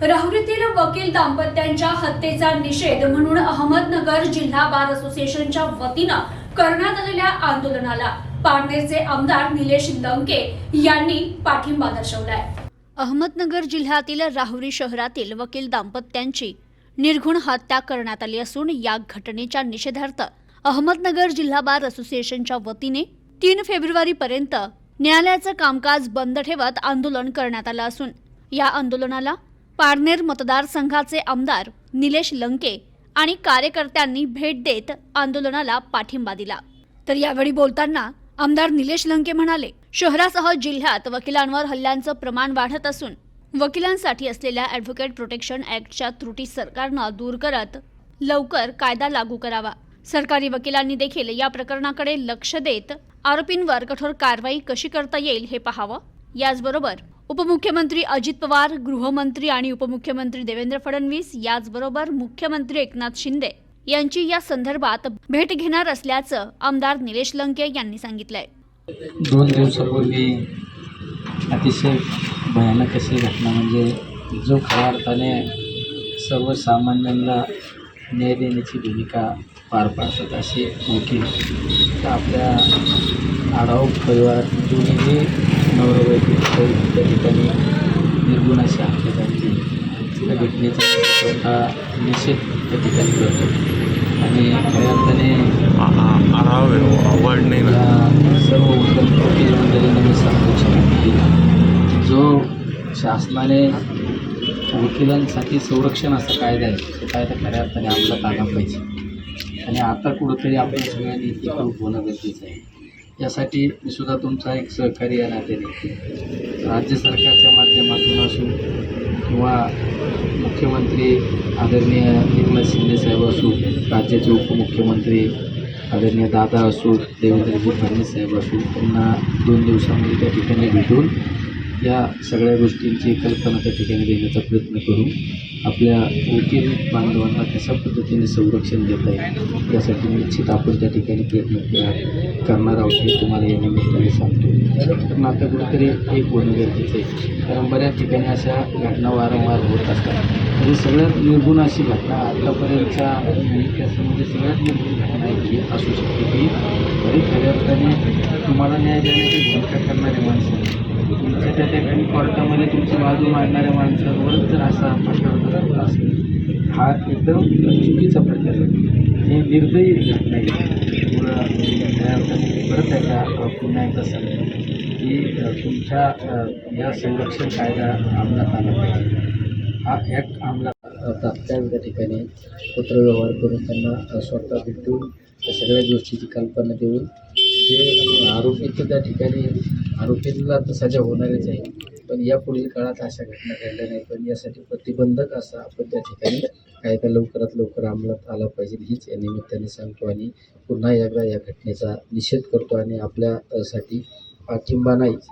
राहुरीतील वकील दाम्पत्यांच्या हत्येचा निषेध म्हणून अहमदनगर जिल्हा बार असोसिएशनच्या वतीनं करण्यात आलेल्या आंदोलनाला पारनेरचे आमदार निलेश लंके यांनी पाठिंबा दर्शवलाय. अहमदनगर जिल्ह्यातील राहुरी शहरातील वकील दाम्पत्यांची निर्घुण हत्या करण्यात आली असून या घटनेच्या निषेधार्थ अहमदनगर जिल्हा बार असोसिएशनच्या वतीने तीन फेब्रुवारीपर्यंत न्यायालयाचं कामकाज बंद ठेवत आंदोलन करण्यात आलं असून या आंदोलनाला पारनेर मतदारसंघाचे आमदार निलेश लंके आणि कार्यकर्त्यांनी भेट देत आंदोलनाला पाठिंबा दिला. तर यावेळी बोलताना आमदार निलेश लंके म्हणाले शहरासह जिल्ह्यात वकिलांवर हल्ल्यांचं प्रमाण वाढत असून वकिलांसाठी असलेल्या ॲडव्होकेट प्रोटेक्शन ॲक्टच्या त्रुटी सरकारनं दूर करत लवकर कायदा लागू करावा. सरकारी वकिलांनी देखील या प्रकरणाकडे लक्ष देत आरोपींवर कठोर कारवाई कशी करता येईल हे पाहावं? याचबरोबर उपमुख्यमंत्री अजित पवार गृहमंत्री आणि उपमुख्यमंत्री देवेंद्र फडणवीस याचबरोबर मुख्यमंत्री एकनाथ शिंदे यांची या संदर्भात भेट घेणार असल्याचं आमदार निलेश लंके यांनी सांगितलंय. दोन दिवसापूर्वी अतिशय भयानक अशी घटना म्हणजे जो खऱ्या अर्थाने सर्वसामान्यांना न्याय देण्याची भूमिका पार पाडतात असे वकील आपल्या आढाव परिवारात दोन्हीही नवरवैद्य त्या ठिकाणी निर्गुण अशी हत्या झाली त्या घटनेचा निषेध त्या ठिकाणी करतो आणि खऱ्या अर्थाने सर्व उत्तम मंडळींना मी सांगू इच्छितो की जो शासनाने वकिलांसाठी संरक्षण असा कायदा आहे तो कायदा खऱ्या अर्थाने अंमलात आला पाहिजे आणि आता कुठंतरी आपण सगळ्यांनी एकरूप होणं गरजेचं आहे यासाठी मी सुद्धा तुमचा एक सहकार्य या नात्याने. राज्य सरकारच्या माध्यमातून असो किंवा मुख्यमंत्री आदरणीय एकनाथ शिंदे साहेब असो राज्याचे उपमुख्यमंत्री आदरणीय दादा असो देवेंद्रजी फडणवीस साहेब असो त्यांना दोन दिवसामध्ये त्या ठिकाणी भेटून या सगळ्या गोष्टींची कल्पना त्या ठिकाणी देण्याचा प्रयत्न करू. आपल्या वकील बांधवांना कशा पद्धतीने संरक्षण देता येईल यासाठी निश्चित आपण त्या ठिकाणी प्रयत्न करणार आहोत हे तुम्हाला या निमित्ताने सांगतो. पण आता कुठेतरी एक होणं गरजेचं आहे. कारण बऱ्याच ठिकाणी अशा घटना वारंवार होत असतात. म्हणजे सगळ्यात निर्गुण अशी घटना आतापर्यंतच्या म्हणजे इतिहासामध्ये सगळ्यात निर्गुण घटना ही असू शकते की तरी खऱ्या अर्थाने तुम्हाला न्याय देण्याची भूमिका करणारे माणसं तुमच्या त्या ठिकाणी कोर्टामध्ये तुमची बाजू मांडणाऱ्या माणसांवरच जर असा प्रकार असेल हा एकदम चुकीचा प्रकार आहे. हे निर्दयी घटना आहे. पुढं खऱ्या अर्थाने परत त्याचा पुन्हा एकदा सांगतो की तुमच्या या संरक्षण कायदा अंमलात आला पाहिजे हा ॲक्ट अंमलात तात्काळ त्या ठिकाणी पत्रव्यवहार करून त्यांना स्वतः भेटून त्या सगळ्या गोष्टीची कल्पना देऊन जे आरोपी तर त्या ठिकाणी आरोपींना तर सजा होणारच आहे. पण या पुढील काळात अशा घटना घडल्या नाही पण यासाठी प्रतिबंधक असा आपण त्या ठिकाणी कायदा लवकरात लवकर अंमलात आला पाहिजे हीच या निमित्ताने सांगतो आणि पुन्हा एकदा या घटनेचा निषेध करतो आणि आपल्यासाठी पाठिंबा नाहीच.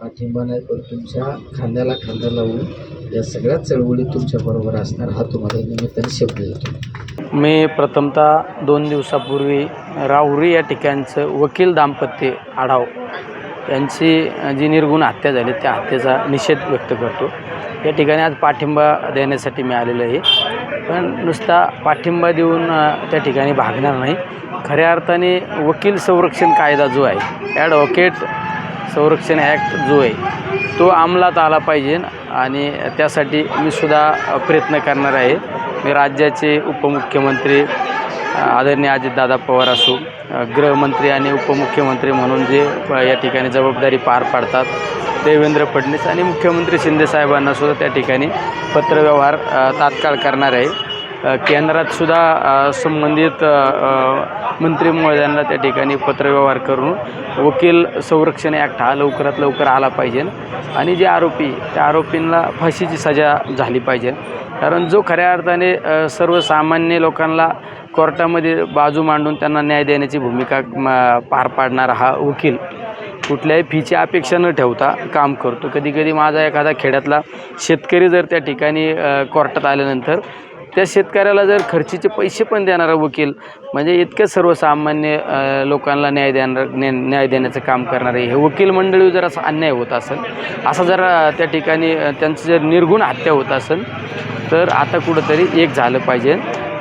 पाठिंबा नाही पण तुमच्या खांद्याला खांदा लावून या सगळ्या चळवळी तुमच्याबरोबर असणार हा तुम्हाला निमित्ताने शब्द येतो मी प्रथमतः दोन दिवसापूर्वी राहुरी या ठिकाणचं वकील दाम्पत्य आढाव यांची जी निर्गुण हत्या झाली त्या हत्येचा निषेध व्यक्त करतो. या ठिकाणी आज पाठिंबा देण्यासाठी मी आलेलो आहे. पण नुसता पाठिंबा देऊन त्या ठिकाणी भागणार नाही. खऱ्या अर्थाने वकील संरक्षण कायदा जो आहे ॲडव्होकेट संरक्षण ॲक्ट जो आहे तो अंमलात आला पाहिजे आणि त्यासाठी मी सुद्धा प्रयत्न करणार आहे. मी राज्याचे उपमुख्यमंत्री आदरणीय अजितदादा पवार असो गृहमंत्री आणि उपमुख्यमंत्री म्हणून जे या ठिकाणी जबाबदारी पार पाडतात देवेंद्र फडणवीस आणि मुख्यमंत्री शिंदेसाहेबांनासुद्धा त्या ठिकाणी पत्रव्यवहार तात्काळ करणार आहे. केंद्रात सुद्धा संबंधित मंत्री महोदयांना त्या ठिकाणी पत्रव्यवहार करून वकील संरक्षण ॲक्ट हा लवकरात लवकर आला पाहिजे आणि जे आरोपी त्या आरोपींना फाशीची सजा झाली पाहिजे. कारण जो खऱ्या अर्थाने सर्वसामान्य लोकांना कोर्टामध्ये बाजू मांडून त्यांना न्याय देण्याची भूमिका पार पाडणारा हा वकील कुठल्याही फीची अपेक्षा न ठेवता काम करतो. कधी कधी माझा एखादा खेड्यातला शेतकरी जर त्या ठिकाणी कोर्टात आल्यानंतर त्या शेतकऱ्याला जर खर्चीचे पैसे पण देणारा वकील म्हणजे इतक्या सर्वसामान्य लोकांना न्याय देणार न्याय न्याय देण्याचं काम करणारे हे वकील मंडळी जर असा अन्याय होत असेल असं जर त्या ठिकाणी त्यांचं जर निर्गुण हत्या होत असेल तर आता कुठंतरी एक झालं पाहिजे.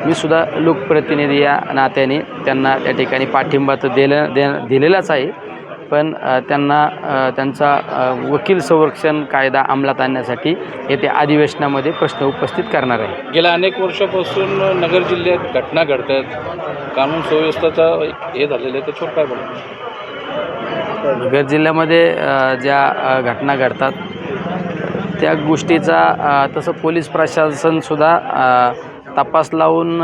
मी सुद्धा लोकप्रतिनिधी या नात्याने त्यांना त्या ठिकाणी पाठिंबा तर दिलं दे दिलेलाच आहे. पण त्यांना त्यांचा वकील संरक्षण कायदा अंमलात आणण्यासाठी येत्या अधिवेशनामध्ये प्रश्न उपस्थित करणार आहे. गेल्या अनेक वर्षापासून नगर जिल्ह्यात घटना घडत आहेत कानून सुव्यवस्थेचा हे झालेलं आहे त्याच्यावर काय बोलतो नगर जिल्ह्यामध्ये ज्या घटना घडतात त्या गोष्टीचा तसं पोलीस प्रशासनसुद्धा तपास लावून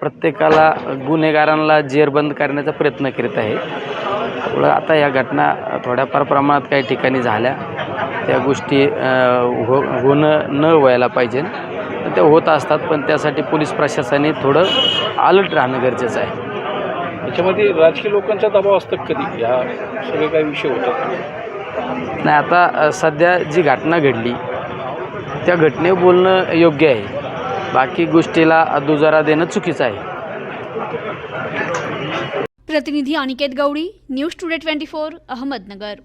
प्रत्येकाला गुन्हेगारांना जेरबंद करण्याचा प्रयत्न करीत आहे. त्यामुळं आता या घटना थोड्याफार प्रमाणात काही ठिकाणी झाल्या. त्या गोष्टी हो होणं न व्हायला पाहिजे. त्या होत असतात पण त्यासाठी पोलीस प्रशासनाने थोडं अलर्ट राहणं गरजेचं आहे. याच्यामध्ये राजकीय लोकांचा दबाव असतात कधी? या सगळे काही विषय होतात. नाही आता सध्या जी घटना घडली त्या घटनेवर बोलणं योग्य आहे. बाकी गोष्टीला दुजारा देणं चुकीचं आहे. प्रतिनिधी Aniket Gaudi news today twenty four Ahmednagar.